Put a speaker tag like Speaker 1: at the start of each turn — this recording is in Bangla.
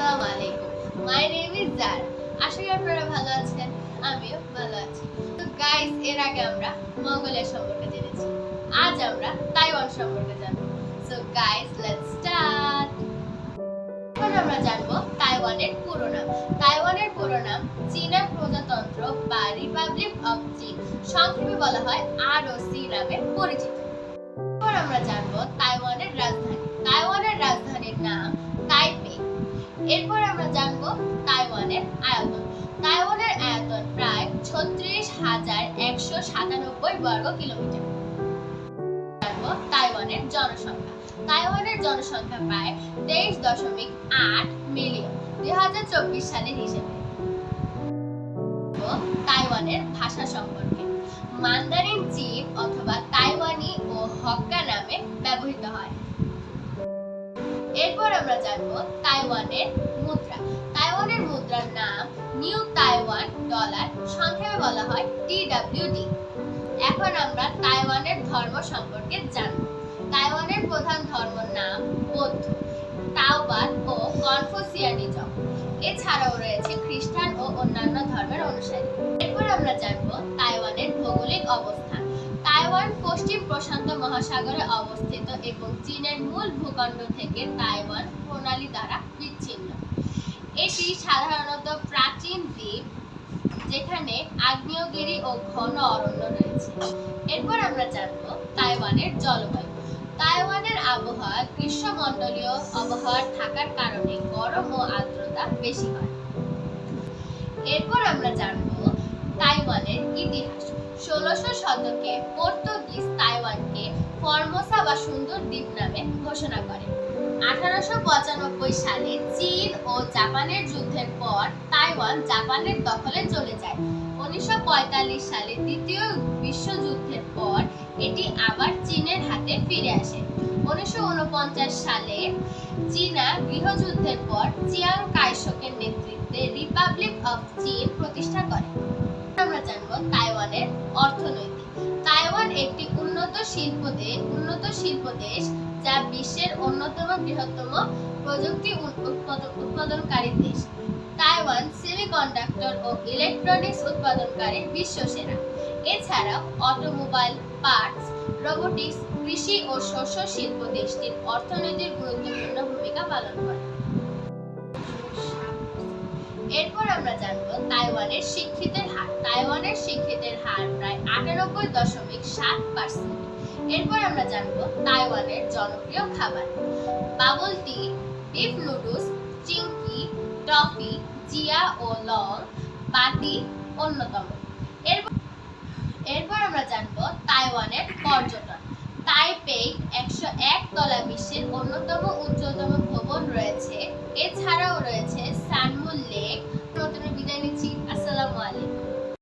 Speaker 1: আসসালামু আলাইকুম। মাই নেম ইজ জার আশা করি আপনারা ভালো আছেন, আমিও ভালো আছি। তো গাইস এর আগে আমরা মঙ্গোলিয়া সম্পর্কে জেনেছি। আজ আমরা তাইওয়ান সম্পর্কে জানব। সো গাইস লেটস স্টার্ট এখন আমরা জানব তাইওয়ানের পুরো নাম তাইওয়ানের পুরো নাম চীনা প্রজাতন্ত্র বা রিপাবলিক অফ চীন সংক্ষেপে বলা হয় আরওসি নামে পরিচিত। এরপর আমরা জানব তাইওয়ানের রাজধানী এরপর আমরা জানব তাইওয়ানের আয়তন। তাইওয়ানের আয়তন প্রায় ছত্রিশ হাজার একশো সাতানব্বই বর্গ কিলোমিটার। তাইওয়ানের জনসংখ্যা। তাইওয়ানের জনসংখ্যা প্রায় তেইশ দশমিক আট মিলিয়ন। দুই হাজার চব্বিশ সালের হিসেবে। তাইওয়ানের ভাষা সম্পর্কে। মান্দারিন চীন অথবা তাইওয়ানি ও হক্কা নামে ব্যবহৃত হয়। এরপর আমরা জানব তাইওয়ানের মুদ্রা। তাইওয়ানের মুদ্রার নাম নিউ তাইওয়ান ডলার, সংক্ষেপে বলা হয় টিডব্লিউডি এখন আমরা তাইওয়ানের ধর্ম সম্পর্কে জানব। তাইওয়ানের প্রধান ধর্মের নাম বৌদ্ধ, তাওবাদ ও কনফুসিয়ানিজম। এছাড়াও রয়েছে খ্রিস্টান ও অন্যান্য ধর্মের অনুসারী। এরপর আমরা জানব তাইওয়ানের ভৌগোলিক অবস্থান। তাইওয়ান পশ্চিম প্রশান্ত মহাসাগরে অবস্থিত এবং চীনের মূল ভূখণ্ড থেকে তাইওয়ান প্রণালী দ্বারা বিচ্ছিন্ন। এটি সাধারণত প্রাচীন দ্বীপ, যেখানে আগ্নেয়গিরি ও ঘন অরণ্য রয়েছে। এরপর আমরা জানব তাইওয়ানের জলবায়ু। তাইওয়ানের আবহাওয়া গ্রীষ্মমণ্ডলীয় আবহাওয়ার থাকার কারণে গরম ও আর্দ্রতা বেশি হয়। এরপর আমরা জানব তাইওয়ানের ইতিহাস। ষোলোশো শতকে পর্তুগিজ তাইওয়ানকে ফরমোসা বা সুন্দর দ্বীপ নামে ঘোষণা করে। আঠারোশো পঁচানব্বই সালে চীন ও জাপানের যুদ্ধের পর তাইওয়ান জাপানের দখলে চলে যায়। উনিশশো পঁয়তাল্লিশ সালে দ্বিতীয় বিশ্বযুদ্ধের পর এটি আবার চীনের হাতে ফিরে আসে। উনিশশো উনপঞ্চাশ সালে চীনা গৃহযুদ্ধের পর চিয়াং কাইশকের নেতৃত্বে রিপাবলিক অফ চীন প্রতিষ্ঠা করে। আমরা জানব তাইওয়ানের অর্থনৈতিক। তাইওয়ান একটি উন্নত শিল্প দেশ, উন্নত শিল্প দেশ যা বিশ্বের অন্যতম বৃহত্তম প্রযুক্তি উৎপাদনকারী দেশ। তাইওয়ান সেমিকন্ডাক্টর ও ইলেকট্রনিক্স উৎপাদনকারী বিশ্ব সেরা এছাড়াও অটোমোবাইল পার্টস রোবোটিক্স কৃষি ও শস্য শিল্প দেশটির অর্থনীতির গুরুত্বপূর্ণ ভূমিকা পালন করে। এরপর আমরা জানব তাইওয়ানের শিক্ষিতের হার। তাইওয়ানের শিক্ষিতের হার প্রায় আটানব্বই দশমিক সাত পার্সেন্ট এরপর আমরা জানব তাইওয়ানের জনপ্রিয় খাবার। বাবল টি বিফ নুডলস চিংকি টফি, জিয়া ও লং, বাটি অন্যতম। এরপর এরপর আমরা জানব তাইওয়ানের পর্যটন। তাইপেই একশো এক তলা বিশ্বের অন্যতম উচ্চতম ভবন রয়েছে। এছাড়াও রয়েছে Stanmore Lake